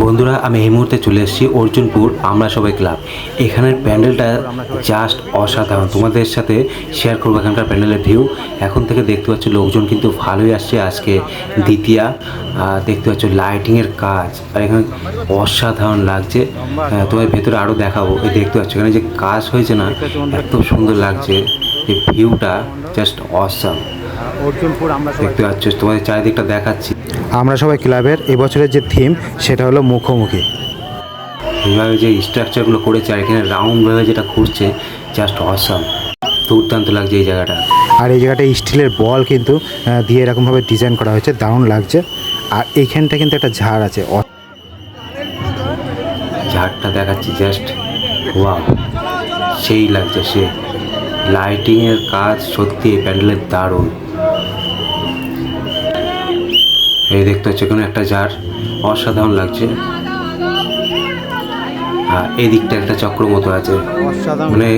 বন্ধুরা আমি এই মুহূর্তে চলে এসেছি অর্জুনপুর আমরা সবাই ক্লাব। এখানের প্যান্ডেলটা জাস্ট অসাধারণ। তোমাদের সাথে শেয়ার করব এখানকার প্যান্ডেলের ভিউ এখন থেকে দেখতে পাচ্ছ লোকজন কিন্তু ভালোই আসছে আজকে দ্বিতীয়া। আর দেখতে পাচ্ছ লাইটিংয়ের কাজ। আর এখানে অসাধারণ লাগছে। আহ, তোমাদের ভেতরে আরও দেখাবো। এই দেখতে পাচ্ছ এখানে যে কাজ হয়েছে না এত সুন্দর লাগছে। এই ভিউটা জাস্ট অসাম দেখতে পাচ্ছ তোমাদের চারিদিকটা দেখাচ্ছি। আমরা সবাই ক্লাবের এবছরের যে থিম সেটা হলো মুখোমুখি। এইভাবে যে স্ট্রাকচারগুলো করেছে আর এখানে রাউন্ডভাবে যেটা ঘুরছে জাস্ট অসাম দুর্দান্ত লাগছে এই জায়গাটা। আর এই জায়গাটা স্টিলের বল কিন্তু দিয়ে এরকমভাবে ডিজাইন করা হয়েছে দারুণ লাগছে। আর এইখানটা কিন্তু একটা ঝাড় আছে ঝাড়টা দেখাচ্ছি জাস্ট ওয়াও সেই লাগছে সে। লাইটিংয়ের কাজ সত্যি এই প্যান্ডেলের দারুণ। এই দেখতে হচ্ছে কোনো একটা ঝাড় অসাধারণ লাগছে। আর এই দিকটা একটা চক্র মতো আছে। মানে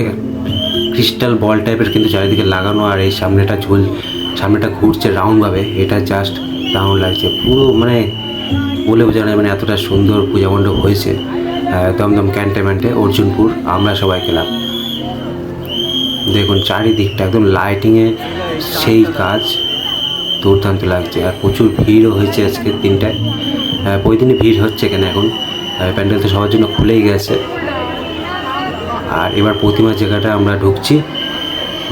ক্রিস্টাল বল টাইপের কিন্তু চারিদিকে লাগানো আর এই সামনেটা ঝুল সামনেটা ঘুরছে রাউন্ডভাবে এটা জাস্ট দারুণ লাগছে। পুরো মানে বলে যায় মানে এতটা সুন্দর পূজা মণ্ডপ হয়েছে দমদম ক্যান্টনমেন্টে অর্জুনপুর আমরা সবাই গেলাম। দেখুন চারিদিকটা একদম লাইটিংয়ে সেই কাজ। দুর্দান্ত লাগছে। আর প্রচুর ভিড়ও হয়েছে আজকে তিনটায় আহ, প্রতিদিনই ভিড় হচ্ছে কেন এখন। প্যান্ডেল তো সবার জন্য খুলেই গেছে। আর এবার প্রতিমা জায়গাটা আমরা ঢুকছি।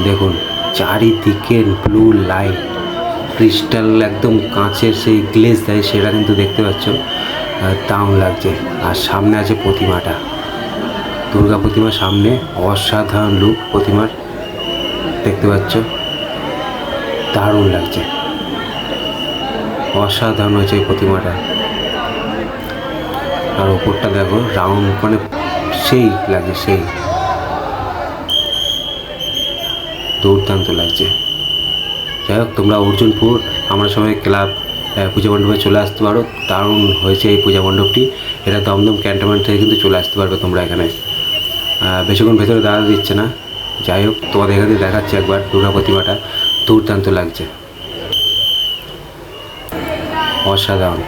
দেখুন চারিদিকে ব্লু লাইট ক্রিস্টাল একদম কাঁচের সেই গ্লেজ দেয় সেটা কিন্তু দেখতে পাচ্ছ। দারুণ লাগছে। আর সামনে আছে প্রতিমাটা। দুর্গা প্রতিমার সামনে অসাধারণ লুক প্রতিমার। দেখতে পাচ্ছ? দারুণ লাগছে। অসাধারণ হয়েছে এই প্রতিমাটা। আর ওপরটা দেখো রাউন্ড মানে সেই লাগে সেই। দুর্দান্ত লাগছে। যাই হোক, তোমরা অর্জুনপুর, আমরা সবাই ক্লাব পূজা মণ্ডপে চলে আসতে পারো। দারুণ হয়েছে এই পূজা মণ্ডপটি। এটা দমদম ক্যান্টনমেন্ট থেকে কিন্তু চলে আসতে পারবে তোমরা এখানে। বেশিক্ষণ ভেতরে দাঁড়াতে দিচ্ছে না। যাই হোক, তোমাদের এখানে দেখাচ্ছি একবার দুর্গা প্রতিমাটা। দুর্দান্ত লাগছে। অসাধারণ।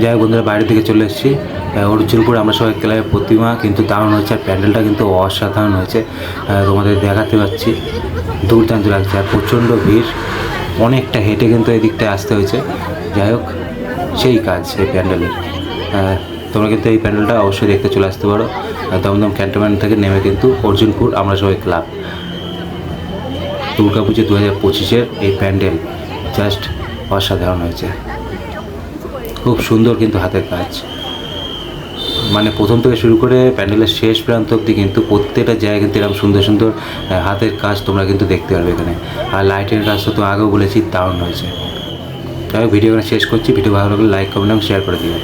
যাই হোক বন্ধুরা বাইরের দিকে চলে এসেছি। আহ, অর্জুনপুর আমরা সবাই ক্লাবের প্রতিমা কিন্তু দারুণ হয়েছে আর প্যান্ডেলটা কিন্তু অসাধারণ হয়েছে। তোমাদের দেখাতে পাচ্ছি। দুর্দান্ত লাগছে আর প্রচণ্ড ভিড়। অনেকটা হেঁটে কিন্তু এই দিকটায় আসতে হয়েছে। যাই হোক সেই কাজ সেই প্যান্ডেলের। তোমরা কিন্তু এই প্যান্ডেলটা অবশ্যই দেখতে চলে আসতে পারো। দমদম ক্যান্টনমেন্ট থেকে নেমে কিন্তু অর্জুনপুর আমরা সবাই ক্লাব। দুর্গা পুজো দু হাজার পঁচিশের এই প্যান্ডেল জাস্ট অসাধারণ হয়েছে। খুব সুন্দর কিন্তু হাতের কাজ। মানে প্রথম থেকে শুরু করে প্যান্ডেলের শেষ প্রান্ত অবধি কিন্তু প্রত্যেকটা জায়গায় কিন্তু এরকম সুন্দর সুন্দর হাতের কাজ তোমরা কিন্তু দেখতে পারবে এখানে। আর লাইটের কাজটা তো আগেও বলেছি, দারুণ হয়েছে। তাই ভিডিও শেষ করছি। ভিডিও ভালো লাগলে লাইক কমেন্ট এবং শেয়ার করে দিবেন